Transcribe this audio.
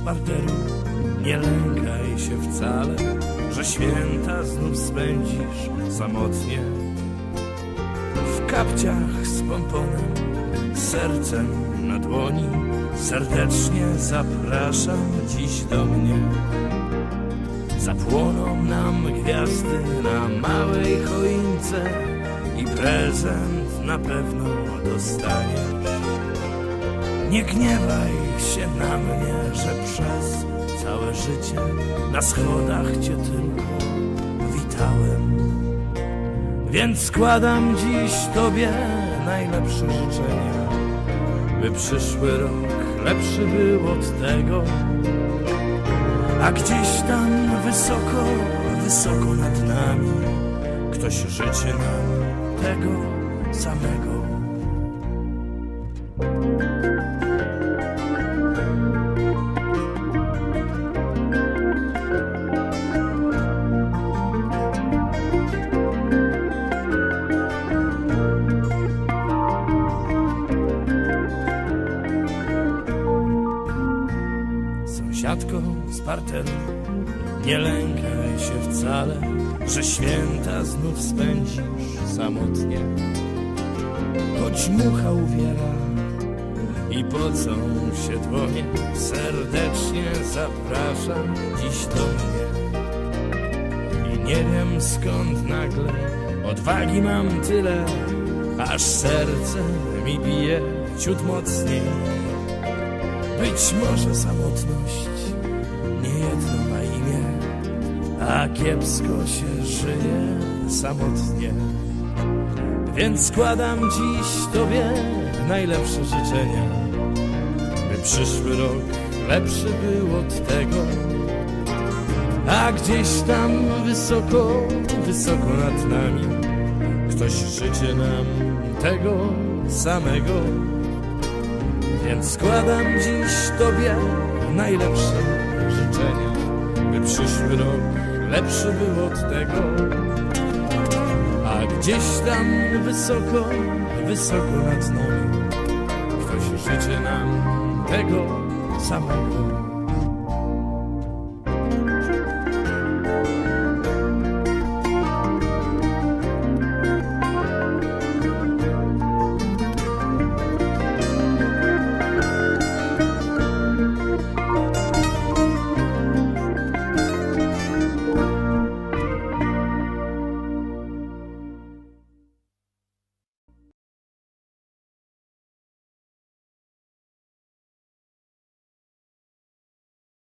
parteru, nie lękaj się wcale, że święta znów spędzisz samotnie. W kapciach z pomponem, sercem na dłoni, serdecznie zapraszam dziś do mnie. Zapłoną nam gwiazdy na małej choince i prezent na pewno dostaniesz. Nie gniewaj się na mnie, że przez całe życie na schodach cię tylko witałem. Więc składam dziś tobie najlepsze życzenia, by przyszły rok lepszy był od tego. A gdzieś tam wysoko, wysoko nad nami Ktoś życzy nam tego samego Sąsiadko z parteru. Nie lękaj się wcale Że święta znów spędzisz samotnie. Choć mucha uwiera I pocą się dłonie Serdecznie zapraszam dziś do mnie. I nie wiem skąd nagle Odwagi mam tyle Aż serce mi bije ciut mocniej. Być może samotność nie jedno ma imię, a kiepsko się żyje samotnie. Więc składam dziś Tobie najlepsze życzenia, by przyszły rok lepszy był od tego. A gdzieś tam wysoko, wysoko nad nami, ktoś życzy nam tego samego. Więc składam dziś Tobie najlepsze życzenia, by przyszły rok lepszy był od tego. A gdzieś tam wysoko, wysoko nad nami, ktoś życzy nam tego samego.